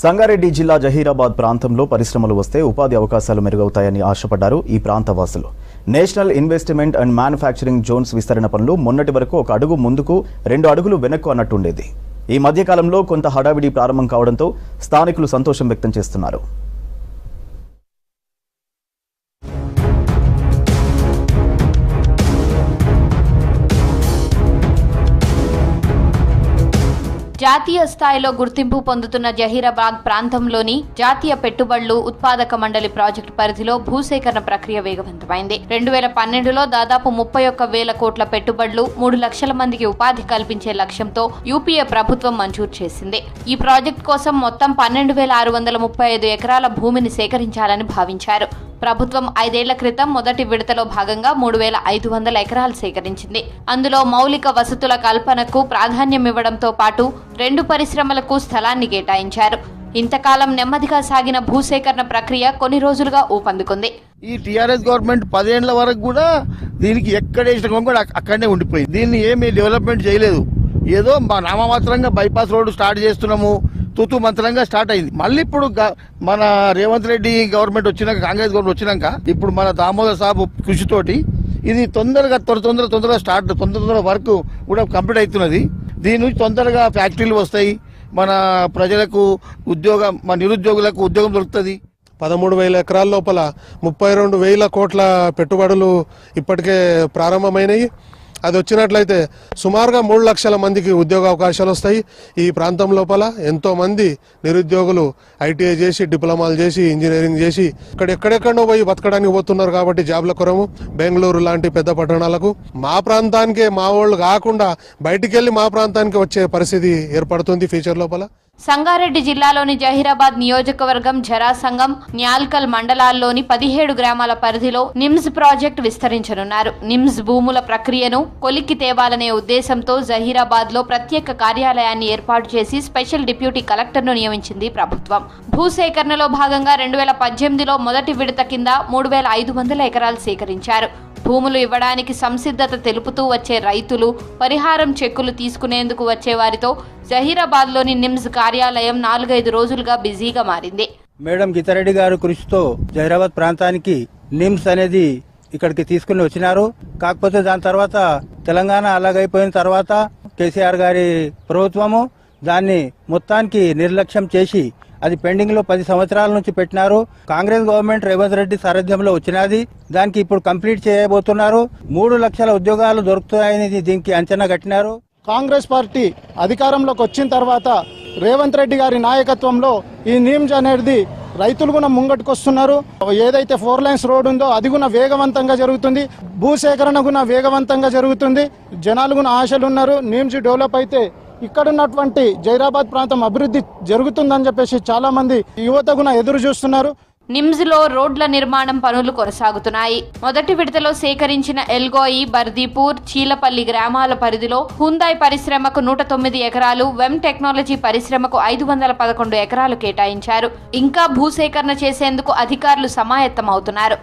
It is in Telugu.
సంగారెడ్డి జిల్లా జహీరాబాద్ ప్రాంతంలో పరిశ్రమలు వస్తే ఉపాధి అవకాశాలు మెరుగవుతాయని ఆశపడ్డారు ఈ ప్రాంత వాసులు national investment and manufacturing zones విస్తరణ పనులు మొన్నటి వరకు ఒక అడుగు ముందుకు రెండు అడుగులు వెనక్కు అన్నట్టుండేది. ఈ మధ్యకాలంలో కొంత హడావిడి ప్రారంభం కావడంతో స్థానికులు సంతోషం వ్యక్తం చేస్తున్నారు. జాతీయ స్థాయిలో గుర్తింపు పొందుతున్న జహీరాబాద్ ప్రాంతంలోని జాతీయ పెట్టుబడులు ఉత్పాదక మండలి ప్రాజెక్టు పరిధిలో భూసేకరణ ప్రక్రియ వేగవంతమైంది. రెండు వేల పన్నెండులో దాదాపు ముప్పై ఒక్క వేల కోట్ల పెట్టుబడులు మూడు లక్షల మందికి ఉపాధి కల్పించే లక్ష్యంతో యూపీఏ ప్రభుత్వం మంజూరు చేసింది. ఈ ప్రాజెక్టు కోసం మొత్తం పన్నెండు వేల ఆరు వందల ముప్పై ఐదు ఎకరాల భూమిని సేకరించాలని భావించారు. ప్రభుత్వం ఐదేళ్ళ క్రితం మొదటి విడతలో భాగంగా మూడు వేల ఐదు వందల ఎకరాలు సేకరించింది. అందులో మౌలిక వసతుల కల్పనకు ప్రాధాన్యం ఇవ్వడంతో పాటు రెండు పరిశ్రమలకు స్థలాన్ని కేటాయించారు. ఇంతకాలం నెమ్మదిగా సాగిన భూసేకరణ ప్రక్రియ కొన్ని రోజులుగా ఊపందుకుంది. ఈ టిఆర్ఎస్ గవర్నమెంట్ పదేళ్ళ వరకు కూడా దీనికి ఎక్కడ కూడా అక్కడనే ఉండిపోయింది. దీన్ని ఏమీ డెవలప్మెంట్ చేయలేదు. ఏదో మా నామమాత్రంగా బైపాస్ రోడ్డు స్టార్ట్ చేస్తున్నాము. తూతు మంత్రంగా స్టార్ట్ అయింది. మళ్ళీ ఇప్పుడు గ- మన రేవంత్ రెడ్డి గవర్నమెంట్ వచ్చినాక కాంగ్రెస్ గవర్నమెంట్ వచ్చినాక ఇప్పుడు మన దామోదర్ సాబు కృషితోటి ఇది తొందరగా త్వర తొందర తొందరగా స్టార్ట్ తొందర తొందర వర్క్ కూడా కంప్లీట్ అవుతున్నది. దీని నుంచి తొందరగా ఫ్యాక్టరీలు వస్తాయి. మన ప్రజలకు ఉద్యోగం మన నిరుద్యోగులకు ఉద్యోగం దొరుకుతుంది. పదమూడు వేల ఎకరాల లోపల ముప్పై రెండు వేల కోట్ల పెట్టుబడులు ఇప్పటికే ప్రారంభమైనవి అది వచ్చినట్లయితే సుమారుగా మూడు లక్షల మందికి ఉద్యోగ అవకాశాలు వస్తాయి. ఈ ప్రాంతం లోపల ఎంతో మంది నిరుద్యోగులు ఐటీఐ చేసి డిప్లొమాలు చేసి ఇంజనీరింగ్ చేసి ఇక్కడ ఎక్కడెక్కడో పోయి బతకడానికి పోతున్నారు కాబట్టి జాబ్ల కొరము. బెంగళూరు లాంటి పెద్ద పట్టణాలకు మా ప్రాంతానికే మా వాళ్ళు కాకుండా బయటికి వెళ్ళి మా ప్రాంతానికి వచ్చే పరిస్థితి ఏర్పడుతుంది ఫ్యూచర్ లోపల. సంగారెడ్డి జిల్లాలోని జహీరాబాద్ నియోజకవర్గం జరాసంగం న్యాల్కల్ మండలాల్లోని పదిహేడు గ్రామాల పరిధిలో నిమ్స్ ప్రాజెక్టు విస్తరించనున్నారు. నిమ్స్ భూముల ప్రక్రియను కొలిక్కి తేవాలనే ఉద్దేశంతో జహీరాబాద్లో ప్రత్యేక కార్యాలయాన్ని ఏర్పాటు చేసి స్పెషల్ డిప్యూటీ కలెక్టర్ను నియమించింది ప్రభుత్వం. భూసేకరణలో భాగంగా రెండు వేల పద్దెనిమిదిలో మొదటి విడత కింద మూడు వేల ఐదు వందల ఎకరాలు సేకరించారు. భూములు ఇవ్వడానికి సంసిద్ధత తెలుపుతూ వచ్చే రైతులు పరిహారం చెక్కులు తీసుకునేందుకు వచ్చే వారితో జహీరాబాద్లోని నిమ్స్ కార్యాలయం నాలుగైదు రోజులుగా బిజీగా మారింది. మేడం గీతారెడ్డి గారు కృషితో జహీరాబాద్ ప్రాంతానికి నిమ్స్ అనేది ఇక్కడికి తీసుకుని వచ్చినారు. కాకపోతే దాని తర్వాత తెలంగాణ అలాగైపోయిన తర్వాత కేసీఆర్ గారి ప్రభుత్వము దాన్ని మొత్తానికి నిర్లక్ష్యం చేసి అది పెండింగ్లో పది సంవత్సరాల నుంచి పెట్టినారు. కాంగ్రెస్ గవర్నమెంట్ రేవంత్ రెడ్డి సారథ్యంలో వచ్చినది. దానికి ఇప్పుడు కంప్లీట్ చేయబోతున్నారు. మూడు లక్షల ఉద్యోగాలు దొరుకుతాయని దీనికి అంచనా కట్టినారు. కాంగ్రెస్ పార్టీ అధికారంలోకి వచ్చిన తర్వాత రేవంత్ రెడ్డి గారి నాయకత్వంలో ఈ నీమ్స్ అనేది రైతులు కూడా ముంగట్టుకొస్తున్నారు. ఏదైతే ఫోర్ లైన్స్ రోడ్ ఉందో అది కూడా వేగవంతంగా జరుగుతుంది. భూసేకరణ కూడా వేగవంతంగా జరుగుతుంది. జనాలు కూడా ఆశలు ఉన్నారు. నీమ్స్ డెవలప్ అయితే ఇక్కడ ఉన్నటువంటి జైరాబాద్ ప్రాంతం అభివృద్ధి జరుగుతుందని చెప్పేసి చాలా మంది యువత ఎదురు చూస్తున్నారు. నిమ్స్లో రోడ్ల నిర్మాణం పనులు కొనసాగుతున్నాయి. మొదటి విడతలో సేకరించిన ఎల్గోయి బర్దీపూర్ చీలపల్లి గ్రామాల పరిధిలో హుందాయ్ పరిశ్రమకు నూట తొమ్మిది ఎకరాలు వెమ్ టెక్నాలజీ పరిశ్రమకు ఐదు వందల పదకొండు ఎకరాలు కేటాయించారు. ఇంకా భూసేకరణ చేసేందుకు అధికారులు సమాయత్తమవుతున్నారు.